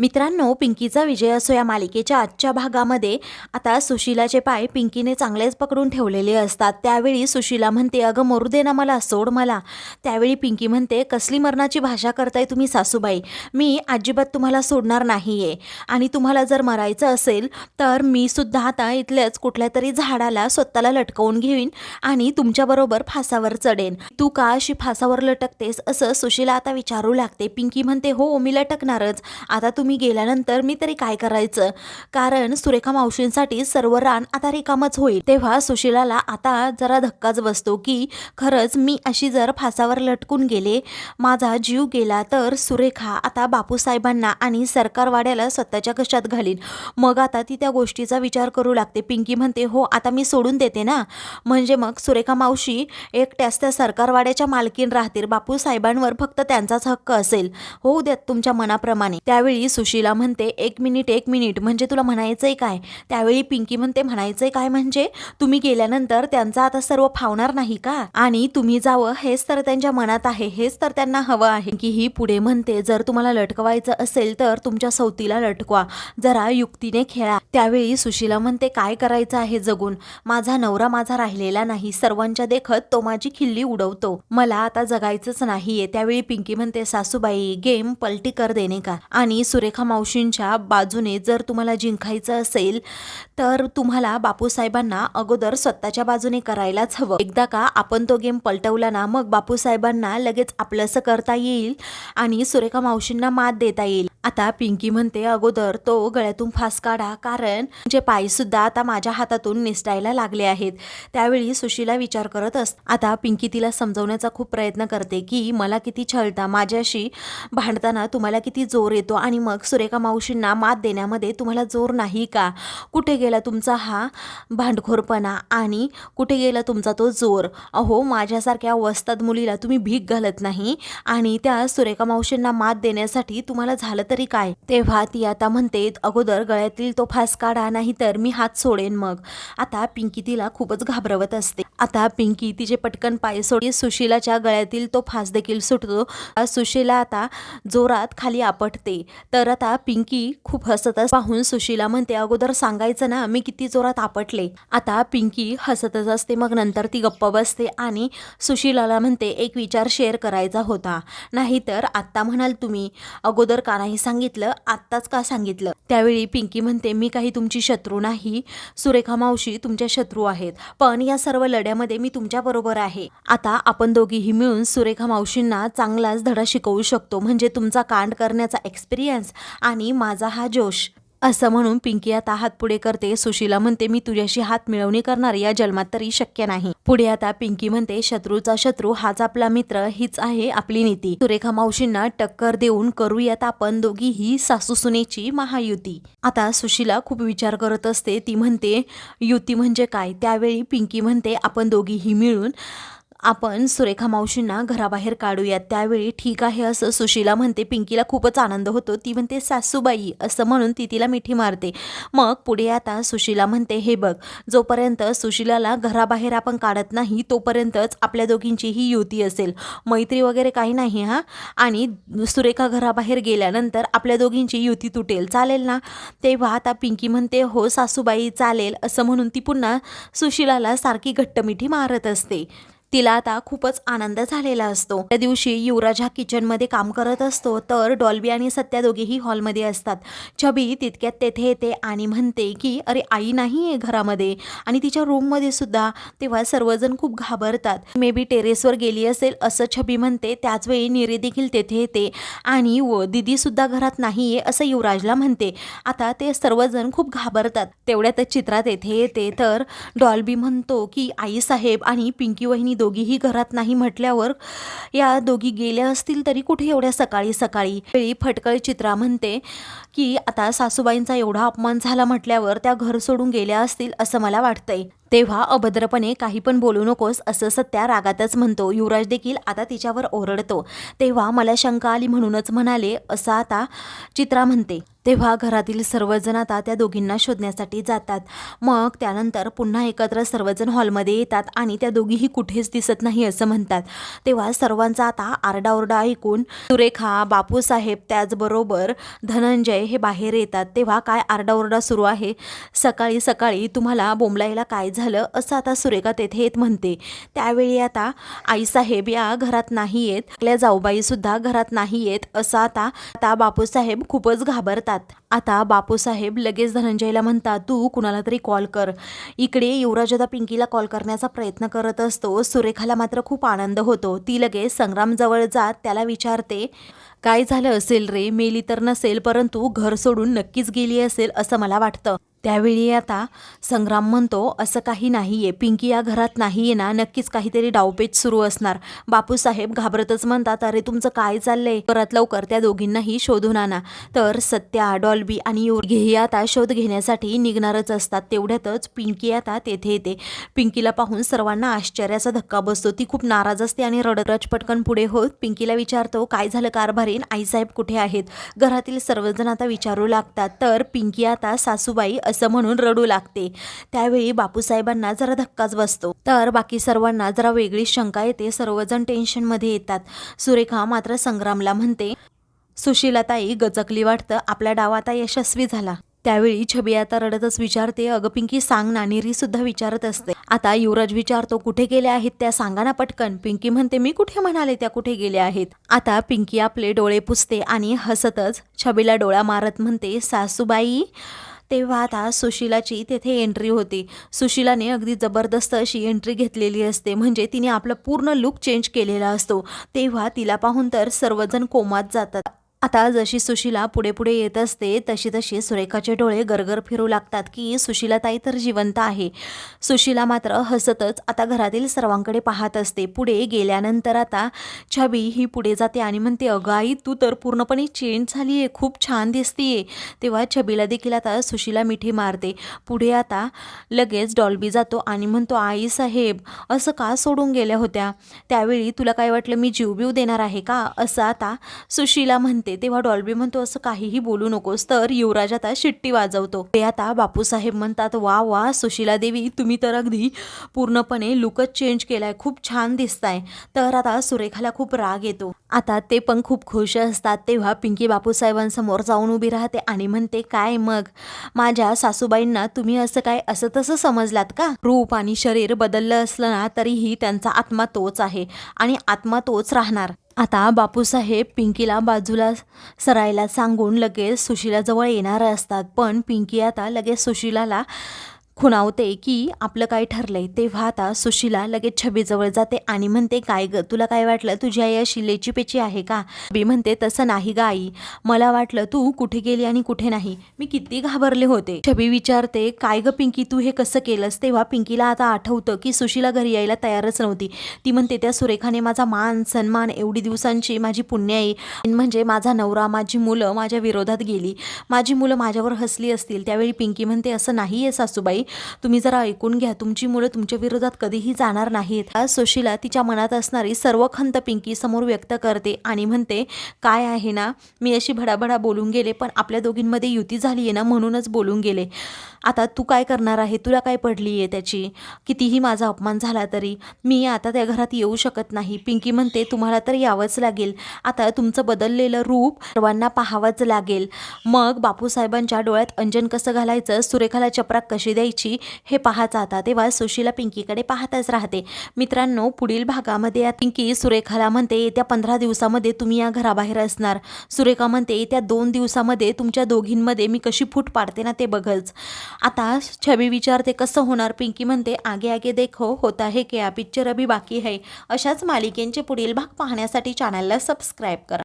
मित्रांनो पिंकीचा विजय असो या मालिकेच्या आजच्या भागामध्ये आता सुशीलाचे पाय पिंकीने चांगलेच पकडून ठेवलेले असतात. त्यावेळी सुशीला म्हणते अगं मरू दे ना मला सोड मला. त्यावेळी पिंकी म्हणते कसली मरणाची भाषा करताय तुम्ही सासूबाई? मी अजिबात तुम्हाला सोडणार नाही आहे आणि तुम्हाला जर मरायचं असेल तर मी सुद्धा आता इथल्याच कुठल्या तरी झाडाला स्वतःला लटकवून घेईन आणि तुमच्याबरोबर फासावर चढेन. तू का अशी फासावर लटकतेस असं सुशीला आता विचारू लागते. पिंकी म्हणते हो मी लटकणारच. आता तुम्ही मी गेल्यानंतर मी तरी काय करायचं? कारण सुरेखा मावशींसाठी सर्व रान आता रिकामच होईल. तेव्हा सुशिलाला आता जरा धक्काच बसतो की खरंच मी अशी जर फासावर लटकून गेले माझा जीव गेला तर सुरेखा आता बापूसाहेबांना आणि सरकारवाड्याला स्वतःच्या कशात घालीन? मग आता ती त्या गोष्टीचा विचार करू लागते. पिंकी म्हणते हो आता मी सोडून देते ना. म्हणजे मग सुरेखा मावशी एकट्याच त्या सरकारवाड्याच्या मालकीन राहतील. बापूसाहेबांवर फक्त त्यांचाच हक्क असेल. होऊ द्यात तुमच्या मनाप्रमाणे. त्यावेळी सुशीला म्हणते एक मिनिट एक मिनिट म्हणजे तुला म्हणायचंय काय? त्यावेळी पिंकी म्हणते म्हणायचंय काय म्हणजे? तुम्ही गेल्यानंतर त्यांचा आता सर्व फावणार नाही का? आणि तुम्ही जावं हेच तर त्यांच्या मनात आहे हेच तर त्यांना हवं आहे. की ही पुढे म्हणते जर तुम्हाला लटकवायचं असेल तर तुमच्या सवतीला लटकवा जरा युक्तीने खेळा. त्यावेळी सुशीला म्हणते काय करायचं आहे जगून? माझा नवरा माझा राहिलेला नाही सर्वांच्या देखत तो माझी खिल्ली उडवतो. मला आता जगायचंच नाहीये. त्यावेळी पिंकी म्हणते सासूबाई गेम पलटी कर देणे का? आणि सुरेखा मावशींच्या बाजूने जर तुम्हाला जिंकायचं असेल तर तुम्हाला बापूसाहेबांना अगोदर स्वतःच्या बाजूने करायलाच हवं. एकदा का आपण तो गेम पलटवला ना मग बापूसाहेबांना लगेच आपलंसं करता येईल आणि सुरेखा मावशींना मात देता येईल. आता पिंकी म्हणते अगोदर तो गळ्यातून फास काढा कारण जे पायसुद्धा आता माझ्या हातातून निसटायला लागले आहेत. त्यावेळी सुशीला विचार करत असत आता पिंकी तिला समजवण्याचा खूप प्रयत्न करते की मला किती छळता माझ्याशी भांडताना तुम्हाला किती जोर येतो आणि मग सुरेखा मावशींना मात देण्यामध्ये तुम्हाला जोर नाही का? कुठे गेला तुमचा हा भांडखोरपणा? आणि कुठे गेला तुमचा तो जोर? अहो माझ्यासारख्या वस्ताद मुलीला तुम्ही भीक घालत नाही आणि त्या सुरेखा मावशींना मात देण्यासाठी तुम्हाला झालं तरी काय? तेव्हा ती आता म्हणते अगोदर गळ्यातील तो फास काढा नाही तर मी हात सोडेन मग. आता पिंकी तिला खूपच घाबरवत असते. आता पिंकी तिचे पटकन पाय सोडी सुशीलाच्या गळ्यातील तो फास देखील सुटतो. सुशीला आता जोरात खाली आपटते. तर आता पिंकी खूप हसतच पाहून सुशीला म्हणते अगोदर सांगायचं ना मी किती जोरात आपटले. आता पिंकी हसतच असते मग नंतर ती गप्प बसते आणि सुशीलाला म्हणते एक विचार शेअर करायचा होता. नाहीतर आत्ता म्हणाल तुम्ही. अगोदर का नाही सांगितलं आत्ताच का सांगितलं? त्यावेळी पिंकी म्हणते मी काही तुमची शत्रू नाही. सुरेखा मावशी तुमच्या शत्रू आहेत. पण या सर्व लढ्यामध्ये मी तुमच्या बरोबर आहे. आता आपण दोघीही मिळून सुरेखा मावशींना चांगलाच धडा शिकवू शकतो. म्हणजे तुमचा कांड करण्याचा एक्सपिरियन्स आणि माझा हा जोश. असं म्हणून पिंकी आता हात पुढे करते. सुशीला म्हणते मी तुझ्याशी हात मिळवणी करणार या जन्मात तरी शक्य नाही. पुढे आता पिंकी म्हणते शत्रूचा शत्रू हाच आपला मित्र हीच आहे आपली नीती. सुरेखा मावशींना टक्कर देऊन करूयात आपण दोघीही सासू सुनेची महायुती. आता सुशीला खूप विचार करत असते. ती म्हणते युती म्हणजे काय? त्यावेळी पिंकी म्हणते आपण दोघीही मिळून आपण सुरेखा मावशींना घराबाहेर काढूयात त्यावेळी ठीक आहे असं सुशीला म्हणते. पिंकीला खूपच आनंद होतो. ती म्हणते सासूबाई असं म्हणून ती तिला मिठी मारते. मग पुढे आता सुशीला म्हणते हे बघ जोपर्यंत सुशीलाला घराबाहेर आपण काढत नाही तोपर्यंतच आपल्या दोघींची ही युती असेल. मैत्री वगैरे काही नाही हां? आणि सुरेखा घराबाहेर गेल्यानंतर आपल्या दोघींची युती तुटेल. चालेल ना? तेव्हा आता पिंकी म्हणते हो सासूबाई चालेल असं म्हणून ती पुन्हा सुशीलाला सारखी घट्ट मिठी मारत असते. तिला आता खूपच आनंद झालेला असतो. त्या दिवशी युवराज हा किचनमध्ये काम करत असतो तर डॉल्बी आणि सत्या दोघेही हॉलमध्ये असतात. छबी तितक्यात तेथे येते आणि म्हणते की अरे आई नाही आहे घरामध्ये. आणि तिच्या रूममध्ये सुद्धा तेव्हा सर्वजण खूप घाबरतात. मे बी टेरेसवर गेली असेल असं छबी म्हणते. त्याचवेळी निरे देखील तेथे येते. आणि व दिदीसुद्धा घरात नाही आहे असं युवराजला म्हणते. आता ते सर्वजण खूप घाबरतात. तेवढ्यातच चित्रात येथे येते. तर डॉल्बी म्हणतो की आई साहेब आणि पिंकी वहिनी दोघीही घरात नाही म्हटल्यावर या दोघी गेल्या असतील तरी कुठे एवढ्या सकाळी सकाळी? वेळी फटकळ चित्रा म्हणते की आता सासूबाईंचा एवढा अपमान झाला म्हटल्यावर त्या घर सोडून गेल्या असतील असं मला वाटतंय. तेव्हा अभद्रपणे काही पण बोलू नकोस असं सत्या रागातच म्हणतो. युवराज देखील आता तिच्यावर ओरडतो. तेव्हा मला शंका आली म्हणूनच म्हणाले असं आता? चित्रा म्हणते. तेव्हा घरातील सर्वजण आता त्या दोघींना शोधण्यासाठी जातात. मग त्यानंतर पुन्हा एकत्र सर्वजण हॉलमध्ये येतात आणि त्या दोघीही कुठेच दिसत नाही असं म्हणतात. तेव्हा सर्वांचा आता आरडाओरडा ऐकून सुरेखा बापूसाहेब त्याचबरोबर धनंजय हे बाहेर येतात तेव्हा काय आरडाओरडा सुरू आहे? सकाळी सकाळी तुम्हाला बोंबलायला काय झालं? असं आता सुरेखा तेथे येत म्हणते. त्यावेळी आता आईसाहेब या घरात नाही येत. आपल्या जाऊबाईसुद्धा घरात नाही येत. असं आता आता बापूसाहेब खूपच घाबरतात. आता बापूसाहेब लगेच धनंजयला म्हणतात तू कुणाला तरी कॉल कर. इकडे युवराज आता पिंकीला कॉल करण्याचा प्रयत्न करत असतो. सुरेखाला मात्र खूप आनंद होतो. ती लगेच संग्रामजवळ जात त्याला विचारते काय झालं असेल रे? मेली तर नसेल परंतु घर सोडून नक्कीच गेली असेल असं मला वाटतं. त्यावेळी आता संग्राम म्हणतो असं काही नाही आहे पिंकी या घरात नाही आहे ना. नक्कीच काहीतरी डावपेच सुरू असणार. बापूसाहेब घाबरतच म्हणतात अरे तुमचं काय चाललंय? परत लवकर त्या दोघींनाही शोधून आणा. तर सत्या डॉल्बी आणि योर्घेही आता शोध घेण्यासाठी निघणारच असतात. तेवढ्यातच पिंकी आता तेथे येते. पिंकीला पाहून सर्वांना आश्चर्याचा धक्का बसतो. ती खूप नाराज असते आणि रडरच पटकन पुढे होत. पिंकीला विचारतो काय झालं कारभारीन आईसाहेब कुठे आहेत? घरातील सर्वजण आता विचारू लागतात. तर पिंकी आता सासूबाई असं म्हणून रडू लागते. त्यावेळी बापूसाहेबांना जरा धक्काच बसतो. तर बाकी सर्वांना जरा वेगळी शंका येते. सर्वजण टेन्शनमध्ये येतात. सुरेखा मात्र संग्रामला म्हणते सुशीलाताई गचकली वाटतं. आपला डाव आता यशस्वी झाला. त्यावेळी छबी आता रडतच विचारते. अगं पिंकी सांग ना. निरी सुद्धा विचारत असते. आता युवराज विचारतो कुठे गेल्या आहेत त्या सांगा ना पटकन. पिंकी म्हणते मी कुठे म्हणाले त्या कुठे गेल्या आहेत? आता पिंकी आपले डोळे पुसते आणि हसतच छबीला डोळा मारत म्हणते सासूबाई तेव्हा आता सुशिलाची तेथे एंट्री होती. सुशिलाने अगदी जबरदस्त अशी एंट्री घेतलेली असते. म्हणजे तिने आपलं पूर्ण लुक चेंज केलेला असतो. तेव्हा तिला पाहून तर सर्वजण कोमात जातात. आता जशी सुशीला पुढे पुढे येत असते तशी तशी सुरेखाचे डोळे गरगर फिरू लागतात की सुशीला ताई तर जिवंत आहे. सुशीला मात्र हसतच आता घरातील सर्वांकडे पाहत असते. पुढे गेल्यानंतर आता छबी ही पुढे जाते आणि म्हणते अगं आई तू तर पूर्णपणे चेंज झाली आहे खूप छान दिसतीये. तेव्हा छबीला देखील आता सुशीला मिठी मारते. पुढे आता लगेच डॉल्बी जातो आणि म्हणतो आई साहेब असं का सोडून गेल्या होत्या? त्यावेळी तुला काय वाटलं मी जीव बीव देणार आहे का? असं आता सुशीला म्हणते. तेव्हा डॉल्बी म्हणतो असं काहीही बोलू नकोस तर युवराज आता शिट्टी वाजवतो. ते आता बापूसाहेब म्हणतात वा वा सुशिला देवी तुम्ही तर अगदी पूर्णपणे लुकच चेंज केलाय खूप छान दिसताय. तर आता सुरेखाला खूप राग येतो. आता ते पण खूप खुश असतात. तेव्हा पिंकी बापूसाहेबांसमोर जाऊन उभी राहते आणि म्हणते काय मग? माझ्या सासूबाईंना तुम्ही असं काय असं तसं समजलात का? रूप आणि शरीर बदललं असलं ना तरीही त्यांचा आत्मा तोच आहे आणि आत्मा तोच राहणार. आता बापूसाहेब पिंकीला बाजूला सरायला सांगून लगेच सुशिलाजवळ येणार असतात. पण पिंकी आता लगेच सुशिलाला खुणावते की आपलं काय ठरलंय तेव्हा आता सुशीला लगेच छबीजवळ जाते आणि म्हणते काय ग तुला काय वाटलं? तुझी आई अशी लेची पेची आहे का? बी म्हणते तसं नाही ग आई. मला वाटलं तू कुठे गेली आणि कुठे नाही. मी किती घाबरले होते. छबी विचारते काय ग पिंकी तू हे कसं केलंस? तेव्हा पिंकीला आता आठवतं की सुशीला घरी यायला तयारच नव्हती. ती म्हणते त्या सुरेखाने माझा मान सन्मान एवढी दिवसांची माझी पुण्याई म्हणजे माझा नवरा माझी मुलं माझ्या विरोधात गेली. माझी मुलं माझ्यावर हसली असतील. त्यावेळी पिंकी म्हणते असं नाही आहे सासूबाई. तुम्ही जरा ऐकून घ्या. तुमची मुलं तुमच्या विरोधात कधीही जाणार नाहीत. आज सुशीला तिच्या मनात असणारी सर्व खंत पिंकी समोर व्यक्त करते आणि म्हणते काय आहे ना? मी अशी भडाभडा बोलून गेले पण आपल्या दोघींमध्ये युती झाली आहे ना म्हणूनच बोलून गेले. आता तू काय करणार आहे? तुला काय पडली आहे त्याची? कितीही माझा अपमान झाला तरी मी आता त्या घरात येऊ शकत नाही. पिंकी म्हणते तुम्हाला तर यावंच लागेल. आता तुमचं बदललेलं रूप सर्वांना पाहावंच लागेल. मग बापूसाहेबांच्या डोळ्यात अंजन कसं घालायचं? सुरेखाला चपराक कशी द्यायची? हे पाहत आता तेव्हा सुशीला पिंकीकडे पाहतच राहते. मित्रांनो पुढील भागामध्ये या पिंकी सुरेखाला म्हणते येत्या पंधरा दिवसामध्ये तुम्ही या घराबाहेर असणार. सुरेखा म्हणते येत्या दोन दिवसामध्ये तुमच्या दोघींमध्ये मी कशी फूट पाडते ना ते बघच. आता छबी विचारते कसं होणार? पिंकी म्हणते आगे आगे देखो होता हे क्या? पिक्चर अभी बाकी है. अशाच मालिकेंचे पुढील भाग पाहण्यासाठी चॅनलला सबस्क्राईब करा.